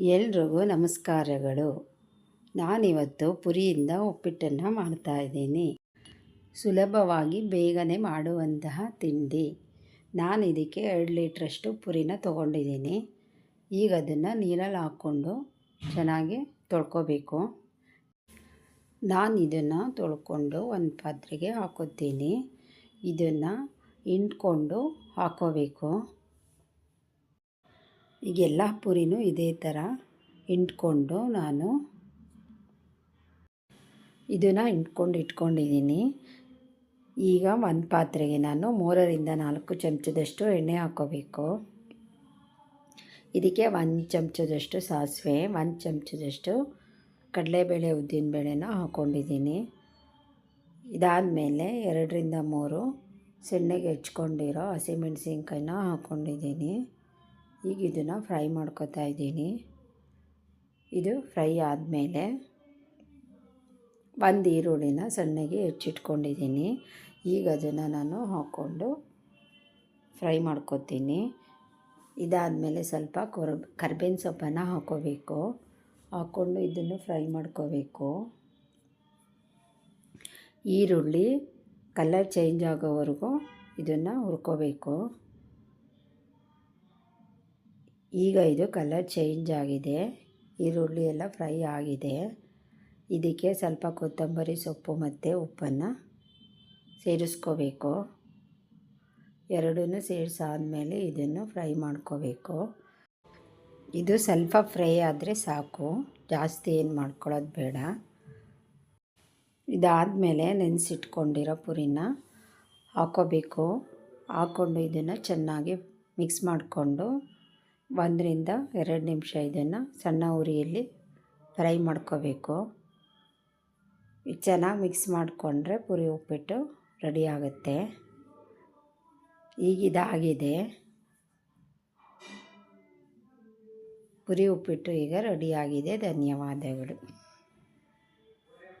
ಎಲ್ರಿಗೂ ನಮಸ್ಕಾರಗಳು. ನಾನಿವತ್ತು ಪುರಿಯಿಂದ ಉಪ್ಪಿಟ್ಟನ್ನು ಮಾಡ್ತಾಯಿದ್ದೀನಿ ಸುಲಭವಾಗಿ ಬೇಗನೆ ಮಾಡುವಂತಹ ತಿಂಡಿ. ನಾನು ಇದಕ್ಕೆ ಎರಡು ಲೀಟ್ರಷ್ಟು ಪುರಿನ ತೊಗೊಂಡಿದ್ದೀನಿ. ಈಗ ಅದನ್ನು ನೀರಲ್ಲಿ ಹಾಕ್ಕೊಂಡು ಚೆನ್ನಾಗಿ ತೊಳ್ಕೊಬೇಕು. ನಾನು ಇದನ್ನು ತೊಳ್ಕೊಂಡು ಒಂದು ಪಾತ್ರೆಗೆ ಹಾಕೋತೀನಿ ಇದನ್ನು ಹಿಂಡ್ಕೊಂಡು ಹಾಕೋಬೇಕು. ಈಗ ಎಲ್ಲ ಪುರಿನೂ ಇದೇ ಥರ ಹಿಂಡ್ಕೊಂಡು ನಾನು ಇದನ್ನು ಹಿಂಡ್ಕೊಂಡು ಇಟ್ಕೊಂಡಿದ್ದೀನಿ. ಈಗ ಒಂದು ಪಾತ್ರೆಗೆ ನಾನು ಮೂರರಿಂದ ನಾಲ್ಕು ಚಮಚದಷ್ಟು ಎಣ್ಣೆ ಹಾಕೋಬೇಕು. ಇದಕ್ಕೆ ಒಂದು ಚಮಚದಷ್ಟು ಸಾಸಿವೆ, ಒಂದು ಚಮಚದಷ್ಟು ಕಡಲೆಬೇಳೆ ಉದ್ದಿನಬೇಳೆನ ಹಾಕ್ಕೊಂಡಿದ್ದೀನಿ ಇದಾದಮೇಲೆ ಎರಡರಿಂದ ಮೂರು ಸಣ್ಣಗೆ ಹೆಚ್ಕೊಂಡಿರೋ ಹಸಿಮೆಣ್ಸಿನ್ಕಾಯಿನ ಹಾಕ್ಕೊಂಡಿದ್ದೀನಿ ಈಗ ಇದನ್ನು ಫ್ರೈ ಮಾಡ್ಕೊತಾ ಇದ್ದೀನಿ. ಇದು ಫ್ರೈ ಆದಮೇಲೆ ಒಂದು ಈರುಳ್ಳಿನ ಸಣ್ಣಗೆ ಹೆಚ್ಚಿಟ್ಕೊಂಡಿದ್ದೀನಿ. ಈಗ ಅದನ್ನು ನಾನು ಹಾಕ್ಕೊಂಡು ಫ್ರೈ ಮಾಡ್ಕೊತೀನಿ. ಇದಾದಮೇಲೆ ಸ್ವಲ್ಪ ಕೊರ್, ಕರ್ಬೇವಿನ ಸೊಪ್ಪನ್ನು ಹಾಕ್ಕೋಬೇಕು ಹಾಕ್ಕೊಂಡು ಇದನ್ನು ಫ್ರೈ ಮಾಡ್ಕೋಬೇಕು. ಈರುಳ್ಳಿ ಕಲರ್ ಚೇಂಜ್ ಆಗೋವರೆಗೂ ಇದನ್ನು ಹುರ್ಕೋಬೇಕು. ಈಗ ಇದು ಕಲರ್ ಚೇಂಜ್ ಆಗಿದೆ. ಈರುಳ್ಳಿ ಎಲ್ಲ ಫ್ರೈ ಆಗಿದೆ. ಇದಕ್ಕೆ ಸ್ವಲ್ಪ ಕೊತ್ತಂಬರಿ ಸೊಪ್ಪು ಮತ್ತು ಉಪ್ಪನ್ನು ಸೇರಿಸ್ಕೋಬೇಕು. ಎರಡೂ ಸೇರಿಸಾದಮೇಲೆ ಇದನ್ನು ಫ್ರೈ ಮಾಡ್ಕೋಬೇಕು. ಇದು ಸ್ವಲ್ಪ ಫ್ರೈ ಆದರೆ ಸಾಕು. ಜಾಸ್ತಿ ಏನು ಮಾಡ್ಕೊಳ್ಳೋದು ಬೇಡ. ಇದಾದಮೇಲೆ ನೆನೆಸಿಟ್ಕೊಂಡಿರೋ ಪುರಿನ ಹಾಕೋಬೇಕು. ಹಾಕ್ಕೊಂಡು ಇದನ್ನು ಚೆನ್ನಾಗಿ ಮಿಕ್ಸ್ ಮಾಡಿಕೊಂಡು ಒಂದರಿಂದ ಎರಡು ನಿಮಿಷ ಇದನ್ನು ಸಣ್ಣ ಉರಿಯಲ್ಲಿ ಫ್ರೈ ಮಾಡ್ಕೋಬೇಕು. ಚೆನ್ನಾಗಿ ಮಿಕ್ಸ್ ಮಾಡಿಕೊಂಡ್ರೆ ಪುರಿ ಉಪ್ಪಿಟ್ಟು ರೆಡಿ ಆಗುತ್ತೆ. ಈಗ ಇದಾಗಿದೆ. ಪುರಿ ಉಪ್ಪಿಟ್ಟು ಈಗ ರೆಡಿಯಾಗಿದೆ ಧನ್ಯವಾದಗಳು.